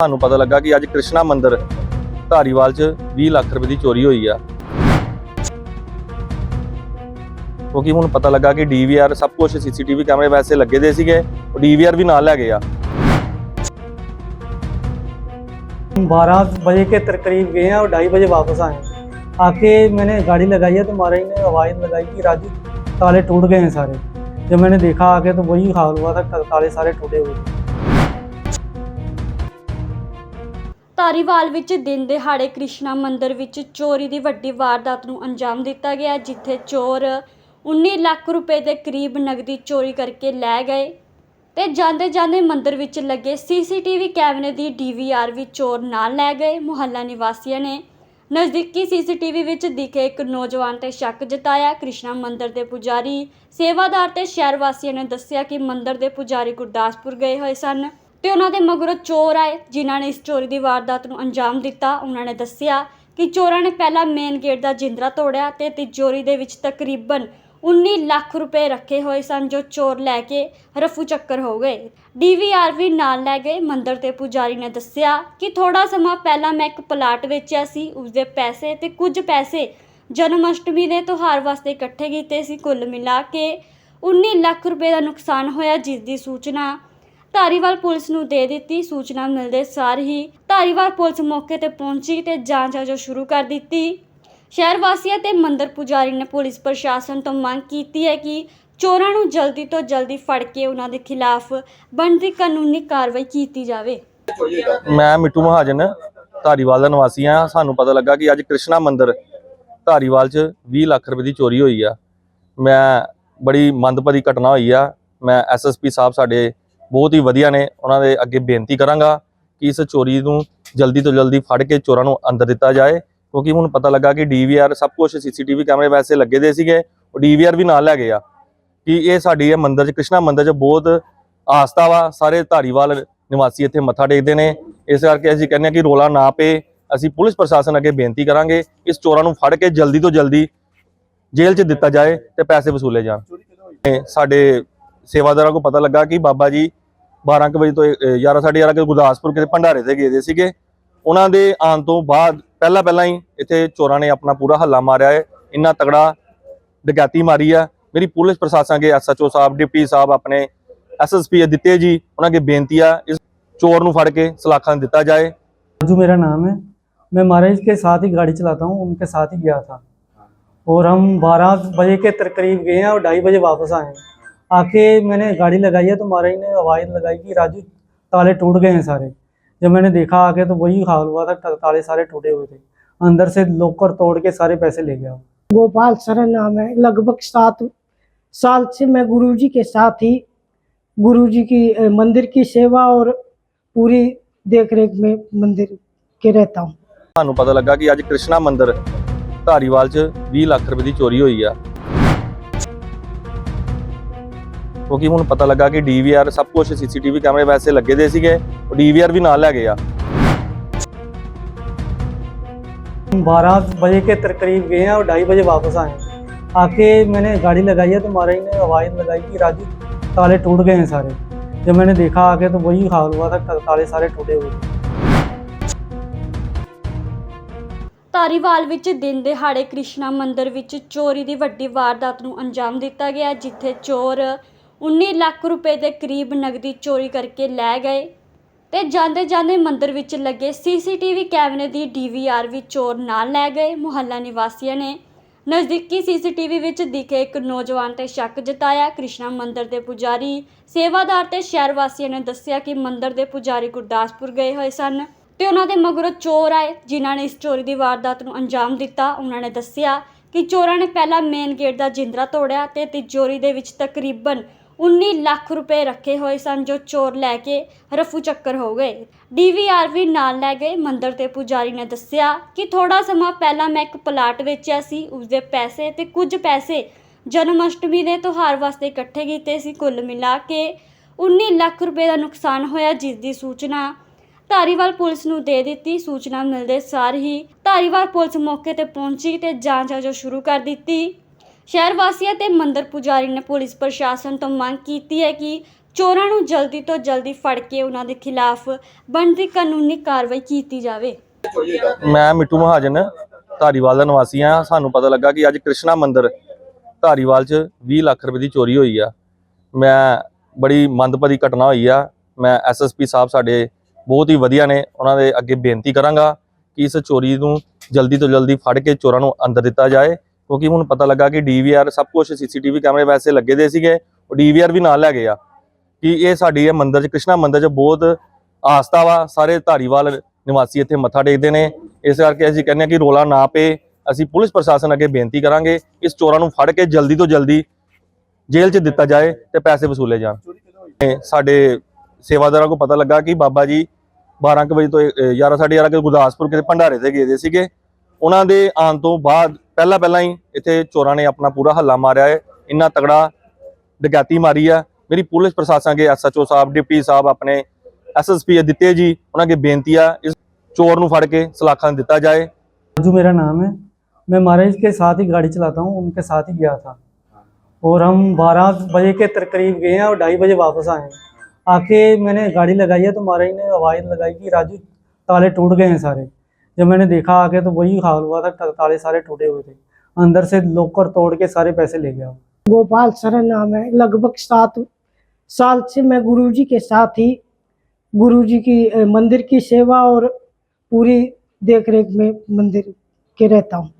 ਸਾਨੂੰ ਪਤਾ ਲੱਗਾ ਕਿ ਅੱਜ ਕ੍ਰਿਸ਼ਨਾ ਮੰਦਿਰ ਧਾਰੀਵਾਲ 'ਚ 20 ਲੱਖ ਰੁਪਏ ਦੀ ਚੋਰੀ ਹੋਈ ਆ ਕਿਉਂਕਿ ਹੁਣ ਪਤਾ ਲੱਗਾ ਕਿ ਡੀਵੀਆਰ ਸਭ ਕੁਝ ਸੀਸੀਟੀਵੀ ਕੈਮਰੇ ਵੈਸੇ ਲੱਗੇ ਦੇ ਸੀਗੇ ਉਹ ਡੀਵੀਆਰ ਵੀ ਨਾਲ ਲੈ ਗਏ ਆ बारह बजे के तर करीब गए हैं और ढाई बजे वापस आए आके मैंने गाड़ी लगाई है तो महाराज ने आवाज़ लगाई कि राजू ताले टूट गए हैं सारे जब मैंने देखा आके तो वही हाल हुआ था ता- ताले सारे टूटे हुए थे ਧਾਰੀਵਾਲ ਵਿੱਚ ਦਿਨ ਦਿਹਾੜੇ ਕ੍ਰਿਸ਼ਨਾ ਮੰਦਿਰ ਵਿੱਚ ਚੋਰੀ ਦੀ ਵੱਡੀ ਵਾਰਦਾਤ ਨੂੰ ਅੰਜਾਮ ਦਿੱਤਾ ਗਿਆ, ਜਿੱਥੇ ਚੋਰ 19 ਲੱਖ ਰੁਪਏ ਦੇ ਕਰੀਬ ਨਗਦੀ ਚੋਰੀ ਕਰਕੇ ਲੈ ਗਏ ਤੇ ਜਾਂਦੇ ਜਾਂਦੇ ਮੰਦਿਰ ਵਿੱਚ ਲੱਗੇ ਸੀਸੀਟੀਵੀ ਕੈਮਰੇ ਦੀ ਡੀਵੀਆਰ ਵੀ ਚੋਰ ਨਾਲ ਲੈ ਗਏ। ਮੁਹੱਲਾ ਨਿਵਾਸੀਆਂ ਨੇ ਨਜ਼ਦੀਕੀ ਸੀਸੀਟੀਵੀ ਵਿੱਚ ਦਿਖੇ ਇੱਕ ਨੌਜਵਾਨ ਤੇ ਸ਼ੱਕ ਜਤਾਇਆ। ਕ੍ਰਿਸ਼ਨਾ ਮੰਦਿਰ ਦੇ ਪੁਜਾਰੀ ਸੇਵਾਦਾਰ ਤੇ ਸ਼ਹਿਰ ਵਾਸੀਆਂ ਨੇ ਦੱਸਿਆ ਕਿ ਮੰਦਿਰ ਦੇ ਪੁਜਾਰੀ ਗੁਰਦਾਸਪੁਰ ਗਏ ਹੋਏ ਸਨ। ਤੇ ਉਹਨਾਂ ਦੇ ਮਗਰੋਂ ਚੋਰ ਆਏ, ਜਿਨ੍ਹਾਂ ਨੇ ਇਸ ਚੋਰੀ ਦੀ ਵਾਰਦਾਤ ਨੂੰ ਅੰਜਾਮ ਦਿੱਤਾ। ਉਹਨਾਂ ਨੇ ਦੱਸਿਆ ਕਿ ਚੋਰਾਂ ਨੇ ਪਹਿਲਾਂ ਮੇਨ ਗੇਟ ਦਾ ਜਿੰਦਰਾ ਤੋੜਿਆ ਤੇ ਤਿਜੋਰੀ ਦੇ ਵਿੱਚ ਤਕਰੀਬਨ 19 ਲੱਖ ਰੁਪਏ ਰੱਖੇ ਹੋਏ ਸਨ, ਜੋ ਚੋਰ ਲੈ ਕੇ ਰਫੂ ਚੱਕਰ ਹੋ ਗਏ। ਡੀਵੀਆਰ ਵੀ ਨਾਲ ਲੈ ਗਏ। ਮੰਦਰ 'ਤੇ ਪੁਜਾਰੀ ਨੇ ਦੱਸਿਆ ਕਿ ਥੋੜਾ ਸਮਾਂ ਪਹਿਲਾਂ ਮੈਂ ਇੱਕ ਪਲਾਟ ਵੇਚਿਆ ਸੀ ਉਸਦੇ ਪੈਸੇ ਤੇ ਕੁਝ ਪੈਸੇ ਜਨਮ ਅਸ਼ਟਮੀ ਦੇ ਤਿਉਹਾਰ ਵਾਸਤੇ ਇਕੱਠੇ ਕੀਤੇ ਸੀ। ਕੁੱਲ ਮਿਲਾ ਕੇ 19 ਲੱਖ ਰੁਪਏ ਦਾ ਨੁਕਸਾਨ ਹੋਇਆ, ਜਿਸ ਦੀ ਸੂਚਨਾ ਧਾਰੀਵਾਲ ਪੁਲਿਸ ਨੂੰ ਦੇ ਦਿੱਤੀ, ਸੂਚਨਾ ਮਿਲਦੇ ਸਾਰ ਹੀ ਧਾਰੀਵਾਲ ਪੁਲਿਸ ਮੌਕੇ ਤੇ ਪਹੁੰਚੀ ਤੇ ਜਾਂਚ ਅਜੋ ਸ਼ੁਰੂ ਕਰ ਦਿੱਤੀ। ਸ਼ਹਿਰ ਵਾਸੀਆਂ ਤੇ ਮੰਦਿਰ ਪੁਜਾਰੀ ਨੇ ਪੁਲਿਸ ਪ੍ਰਸ਼ਾਸਨ ਤੋਂ ਮੰਗ ਕੀਤੀ ਹੈ ਕਿ ਚੋਰਾਂ ਨੂੰ ਜਲਦੀ ਤੋਂ ਜਲਦੀ ਫੜ ਕੇ ਉਹਨਾਂ ਦੇ ਖਿਲਾਫ ਬਣਦੀ ਕਾਨੂੰਨੀ ਕਾਰਵਾਈ ਕੀਤੀ ਜਾਵੇ। ਮੈਂ ਮਿੱਟੂ ਮਹਾਜਨ, ਧਾਰੀਵਾਲ ਦਾ ਨਿਵਾਸੀ ਆ ਸਾਨੂੰ ਪਤਾ ਲੱਗਾ ਕਿ ਅੱਜ ਕ੍ਰਿਸ਼ਨਾ ਮੰਦਿਰ ਧਾਰੀਵਾਲ 'ਚ 20 ਲੱਖ ਰੁਪਏ ਦੀ ਚੋਰੀ ਹੋਈ ਆ। ਮੈਂ ਬੜੀ ਮੰਦਭਾਗੀ ਘਟਨਾ ਹੋਈ ਆ। ਮੈਂ ਐਸਐਸਪੀ ਸਾਹਿਬ ਸਾਡੇ ਬਹੁਤ ਹੀ ਵਧੀਆ ਨੇ। ਉਹਨਾਂ ਦੇ ਅੱਗੇ ਬੇਨਤੀ ਕਰਾਂਗਾ ਕਿ ਇਸ ਚੋਰੀ ਨੂੰ ਜਲਦੀ ਤੋਂ ਜਲਦੀ ਫੜ ਕੇ ਚੋਰਾਂ ਨੂੰ ਅੰਦਰ ਦਿੱਤਾ ਜਾਏ। ਕਿਉਂਕਿ ਹੁਣ ਪਤਾ ਲੱਗਾ ਕਿ ਡੀਵੀਆਰ ਸਭ ਕੁਝ ਸੀਸੀਟੀਵੀ ਕੈਮਰੇ ਵੈਸੇ ਲੱਗੇ ਦੇ ਸੀਗੇ। ਉਹ ਡੀਵੀਆਰ ਵੀ ਨਾਲ ਲੈ ਗਏ ਆ। ਕਿ ਇਹ ਸਾਡੀ ਇਹ ਮੰਦਿਰ 'ਚ, ਕ੍ਰਿਸ਼ਨਾ ਮੰਦਿਰ 'ਚ ਬਹੁਤ ਆਸਥਾ ਵਾ। ਸਾਰੇ ਧਾਰੀਵਾਲ ਨਿਵਾਸੀ ਇੱਥੇ ਮੱਥਾ ਟੇਕਦੇ ਨੇ। ਇਸ ਕਰਕੇ ਅਸੀਂ ਕਹਿੰਦੇ ਹਾਂ ਕਿ ਰੋਲਾ ਨਾ ਪਏ। ਅਸੀਂ ਪੁਲਿਸ ਪ੍ਰਸ਼ਾਸਨ ਅੱਗੇ ਬੇਨਤੀ ਕਰਾਂਗੇ ਇਸ ਚੋਰਾਂ ਨੂੰ ਫੜ ਕੇ ਜਲਦੀ ਤੋਂ ਜਲਦੀ ਜੇਲ੍ਹ 'ਚ ਦਿੱਤਾ ਜਾਏ ਤੇ ਪੈਸੇ ਵਸੂਲੇ ਜਾਣ। ਸਾਡੇ ਸੇਵਾਦਾਰਾਂ ਨੂੰ ਪਤਾ ਲੱਗਾ ਕਿ ਬਾਬਾ ਜੀ 12 ਕੁ ਵਜੇ ਤੋਂ 11 11:30 ਵਜੇ ਗੁਰਦਾਸਪੁਰ ਕਿਤੇ ਭੰਡਾਰੇ ਤੇ ਗਏ ਦੇ ਸੀਗੇ ਉਹਨਾਂ ਦੇ ਆਉਣ ਤੋਂ ਬਾਅਦ ਪਹਿਲਾਂ ਪਹਿਲਾਂ ਹੀ ਇੱਥੇ ਚੋਰਾਂ ਨੇ ਆਪਣਾ ਪੂਰਾ ਹੱਲਾ ਮਾਰਿਆ ਹੈ ਇੰਨਾ ਤਗੜਾ ਡਕੈਤੀ ਮਾਰੀ ਆ ਮੇਰੀ ਪੁਲਿਸ ਪ੍ਰਸ਼ਾਸਨ ਅੱਗੇ ਐਸਐਚਓ ਸਾਹਿਬ ਡਿਪਟੀ ਸਾਹਿਬ ਆਪਣੇ ਐਸਐਸਪੀ ਦਿੱਤੇ ਜੀ ਉਹਨਾਂ ਅੱਗੇ ਬੇਨਤੀ ਆ ਇਸ ਚੋਰ ਨੂੰ ਫੜ ਕੇ ਸਲਾਖਾਂ ਦਿੱਤਾ ਜਾਏ राजू मेरा नाम है मैं महाराज के साथ ही गाड़ी चलाता हूँ उनके साथ ही गया था और हम बारह बजे के तर करीब गए हैं और ढाई बजे वापस आए आके मैंने गाड़ी लगाई है तो महाराज ने आवाज़ लगाई कि राजू ताले टूट गए हैं सारे जब मैंने देखा आके तो वही हाल हुआ था ता- ताले सारे टूटे हुए थे अंदर से लॉकर तोड़ के सारे पैसे ले गया गोपाल सरन नाम है लगभग सात साल से मैं गुरुजी के साथ ही गुरुजी की अ, मंदिर की सेवा और पूरी देख रेख में मंदिर के रहता हूँ ਸਾਨੂੰ ਪਤਾ ਲੱਗਾ ਕਿ ਅੱਜ ਕ੍ਰਿਸ਼ਨਾ ਮੰਦਿਰ ਧਾਰੀਵਾਲ 'ਚ 20 ਲੱਖ ਰੁਪਏ ਦੀ ਚੋਰੀ ਹੋਈ ਆ ਕਿਉਂਕਿ ਹੁਣ ਪਤਾ ਲੱਗਾ ਕਿ ਡੀਵੀਆਰ ਸਭ ਕੁਝ ਸੀਸੀਟੀਵੀ ਕੈਮਰੇ ਵੈਸੇ ਲੱਗੇ ਦੇ ਸੀਗੇ ਉਹ ਡੀਵੀਆਰ ਵੀ ਨਾਲ ਲੈ ਗਏ ਆ बारह बजे के तर करीब गए हैं और ढाई बजे वापस आए आके मैंने गाड़ी लगाई है तो महाराज ने आवाज़ लगाई कि राजू ताले टूट गए हैं सारे जब मैंने देखा आके तो वही हाल हुआ था ता- ताले सारे टूटे हुए थे ਧਾਰੀਵਾਲ ਵਿੱਚ ਦਿਨ ਦਿਹਾੜੇ ਕ੍ਰਿਸ਼ਨਾ ਮੰਦਿਰ ਵਿੱਚ ਚੋਰੀ ਦੀ ਵੱਡੀ ਵਾਰਦਾਤ ਨੂੰ ਅੰਜਾਮ ਦਿੱਤਾ ਗਿਆ ਜਿੱਥੇ ਚੋਰ 19 ਲੱਖ ਰੁਪਏ ਦੇ ਕਰੀਬ ਨਗਦੀ ਚੋਰੀ ਕਰਕੇ ਲੈ ਗਏ ਤੇ ਜਾਂਦੇ ਜਾਂਦੇ ਮੰਦਿਰ ਵਿੱਚ ਲੱਗੇ ਸੀਸੀਟੀਵੀ ਕੈਮਰੇ ਦੀ ਡੀਵੀਆਰ ਵੀ ਚੋਰ ਨਾਲ ਲੈ ਗਏ। ਮੁਹੱਲਾ ਨਿਵਾਸੀਆਂ ਨੇ ਨਜ਼ਦੀਕੀ ਸੀਸੀਟੀਵੀ ਵਿੱਚ ਦਿਖੇ ਇੱਕ ਨੌਜਵਾਨ ਤੇ ਸ਼ੱਕ ਜਤਾਇਆ। ਕ੍ਰਿਸ਼ਨਾ ਮੰਦਿਰ ਦੇ ਪੁਜਾਰੀ, ਸੇਵਾਦਾਰ ਤੇ ਸ਼ਹਿਰ ਵਾਸੀਆਂ ਨੇ ਦੱਸਿਆ ਕਿ ਮੰਦਿਰ ਦੇ ਪੁਜਾਰੀ ਗੁਰਦਾਸਪੁਰ ਗਏ ਹੋਏ ਸਨ ਤੇ ਉਹਨਾਂ ਦੇ ਮਗਰੋਂ ਚੋਰ ਆਏ, ਜਿਨ੍ਹਾਂ ਨੇ ਇਸ ਚੋਰੀ ਦੀ ਵਾਰਦਾਤ ਨੂੰ ਅੰਜਾਮ ਦਿੱਤਾ। ਉਹਨਾਂ ਨੇ ਦੱਸਿਆ ਕਿ ਚੋਰਾਂ ਨੇ ਪਹਿਲਾਂ ਮੇਨ ਗੇਟ ਦਾ ਜਿੰਦਰਾ ਤੋੜਿਆ ਤੇ ਤਿਜੋਰੀ ਦੇ ਵਿੱਚ ਤਕਰੀਬਨ 19 ਲੱਖ ਰੁਪਏ ਰੱਖੇ ਹੋਏ ਸਨ ਜੋ ਚੋਰ ਲੈ ਕੇ ਰਫੂ ਚੱਕਰ ਹੋ ਗਏ। ਡੀਵੀਆਰ ਵੀ ਨਾਲ ਲੈ ਗਏ। ਮੰਦਰ 'ਤੇ ਪੁਜਾਰੀ ਨੇ ਦੱਸਿਆ ਕਿ ਥੋੜਾ ਸਮਾਂ ਪਹਿਲਾਂ ਮੈਂ ਇੱਕ ਪਲਾਟ ਵੇਚਿਆ ਸੀ। ਉਸਦੇ ਪੈਸੇ ਤੇ ਕੁਝ ਪੈਸੇ ਜਨਮ ਅਸ਼ਟਮੀ ਦੇ ਤਿਉਹਾਰ ਵਾਸਤੇ ਇਕੱਠੇ ਕੀਤੇ ਸੀ। ਕੁੱਲ ਮਿਲਾ ਕੇ 19 ਲੱਖ ਰੁਪਏ ਦਾ ਨੁਕਸਾਨ ਹੋਇਆ ਜਿਸ ਦੀ ਸੂਚਨਾ ਧਾਰੀਵਾਲ ਪੁਲਿਸ ਨੂੰ ਦੇ ਦਿੱਤੀ। ਸੂਚਨਾ ਮਿਲਦੇ ਸਾਰ ਹੀ ਧਾਰੀਵਾਲ ਪੁਲਿਸ ਮੌਕੇ ਤੇ ਪਹੁੰਚੀ ਤੇ ਜਾਂਚ ਅਜੋ ਸ਼ੁਰੂ ਕਰ ਦਿੱਤੀ। ਸ਼ਹਿਰ ਵਾਸੀਆਂ ਤੇ ਮੰਦਰ ਪੁਜਾਰੀ ਨੇ ਪੁਲਿਸ ਪ੍ਰਸ਼ਾਸਨ ਤੋਂ ਮੰਗ ਕੀਤੀ ਹੈ ਕਿ ਚੋਰਾਂ ਨੂੰ ਜਲਦੀ ਤੋਂ ਜਲਦੀ ਫੜ ਕੇ ਉਹਨਾਂ ਦੇ ਖਿਲਾਫ ਬਣਦੀ ਕਾਨੂੰਨੀ ਕਾਰਵਾਈ ਕੀਤੀ ਜਾਵੇ। ਮੈਂ ਮਿੱਟੂ ਮਹਾਜਨ, ਧਾਰੀਵਾਲ ਦਾ ਨਿਵਾਸੀ ਆ ਸਾਨੂੰ ਪਤਾ ਲੱਗਾ ਕਿ ਅੱਜ ਕ੍ਰਿਸ਼ਨਾ ਮੰਦਿਰ ਧਾਰੀਵਾਲ 'ਚ 20 ਲੱਖ ਰੁਪਏ ਦੀ ਚੋਰੀ ਹੋਈ ਆ। ਮੈਂ ਬੜੀ ਮੰਦਭਾਗੀ ਘਟਨਾ ਹੋਈ ਆ। ਮੈਂ ਐਸਐਸਪੀ ਸਾਹਿਬ ਸਾਡੇ ਬਹੁਤ ਹੀ ਵਧੀਆ ਨੇ। ਉਹਨਾਂ ਦੇ ਅੱਗੇ ਬੇਨਤੀ ਕਰਾਂਗਾ ਕਿ ਇਸ ਚੋਰੀ ਨੂੰ ਜਲਦੀ ਤੋਂ ਜਲਦੀ ਫੜ ਕੇ ਚੋਰਾਂ ਨੂੰ ਅੰਦਰ ਦਿੱਤਾ ਜਾਏ। ਕਿਉਂਕਿ ਹੁਣ ਪਤਾ ਲੱਗਾ ਕਿ ਡੀਵੀਆਰ ਸਭ ਕੁਝ ਸੀਸੀਟੀਵੀ ਕੈਮਰੇ ਵੈਸੇ ਲੱਗੇ ਦੇ ਸੀਗੇ, ਉਹ ਡੀਵੀਆਰ ਵੀ ਨਾਲ ਲੈ ਗਏ ਆ। ਕਿ ਇਹ ਸਾਡੀ ਇਹ ਮੰਦਿਰ 'ਚ, ਕ੍ਰਿਸ਼ਨਾ ਮੰਦਿਰ 'ਚ ਬਹੁਤ ਆਸਥਾ ਵਾ, ਸਾਰੇ ਧਾਰੀਵਾਲ ਨਿਵਾਸੀ ਇੱਥੇ ਮੱਥਾ ਟੇਕਦੇ ਨੇ। ਇਸ ਕਰਕੇ ਅਸੀਂ ਕਹਿੰਦੇ ਹਾਂ ਕਿ ਰੋਲਾ ਨਾ ਪਏ, ਅਸੀਂ ਪੁਲਿਸ ਪ੍ਰਸ਼ਾਸਨ ਅੱਗੇ ਬੇਨਤੀ ਕਰਾਂਗੇ, ਇਸ ਚੋਰਾਂ ਨੂੰ ਫੜ ਕੇ ਜਲਦੀ ਤੋਂ ਜਲਦੀ ਜੇਲ੍ਹ 'ਚ ਦਿੱਤਾ ਜਾਏ ਤੇ ਪੈਸੇ ਵਸੂਲੇ ਜਾਣ। ਤੇ ਸਾਡੇ ਸੇਵਾਦਾਰਾਂ ਨੂੰ ਪਤਾ ਲੱਗਾ ਕਿ ਬਾਬਾ ਜੀ 12 ਕੁ ਵਜੇ ਤੋਂ 11 11:30 ਵਜੇ ਗੁਰਦਾਸਪੁਰ ਕਿਤੇ ਭੰਡਾਰੇ ਤੇ ਗਏ ਦੇ ਸੀਗੇ। ਉਹਨਾਂ ਦੇ ਆਉਣ ਤੋਂ ਬਾਅਦ ਪਹਿਲਾਂ ਪਹਿਲਾਂ ਹੀ ਇੱਥੇ ਚੋਰਾਂ ਨੇ ਆਪਣਾ ਪੂਰਾ ਹੱਲਾ ਮਾਰਿਆ ਹੈ ਇੰਨਾ ਤਗੜਾ ਡਕੈਤੀ ਮਾਰੀ ਆ ਮੇਰੀ ਪੁਲਿਸ ਪ੍ਰਸ਼ਾਸਨ ਦੇ ਐਸਐਚਓ ਸਾਹਿਬ ਡਿਪਟੀ ਸਾਹਿਬ ਆਪਣੇ ਐਸਐਸਪੀ ਦਿੱਤੇ ਜੀ ਉਹਨਾਂ ਅੱਗੇ ਬੇਨਤੀ ਆ ਇਸ ਚੋਰ ਨੂੰ ਫੜ ਕੇ ਸਲਾਖਾਂ ਦਿੱਤਾ ਜਾਏ राजू मेरा नाम है मैं महाराज के साथ ही गाड़ी चलाता हूँ उनके साथ ही गया था और हम बारह बजे के तर- करीब गए हैं और ढाई बजे वापस आए हैं आके मैंने गाड़ी लगाई है तो महाराज ने आवाज़ लगाई कि राजू ताले टूट गए हैं सारे जब मैंने देखा आके तो वही हाल हुआ था, ताले सारे टूटे हुए थे। अंदर से लोकर तोड़ के सारे पैसे ले गया। गोपाल सरन नाम है। लगभग सात साल से मैं गुरुजी के साथ ही, गुरुजी की मंदिर की सेवा और पूरी देख रेख में मंदिर के रहता हूँ।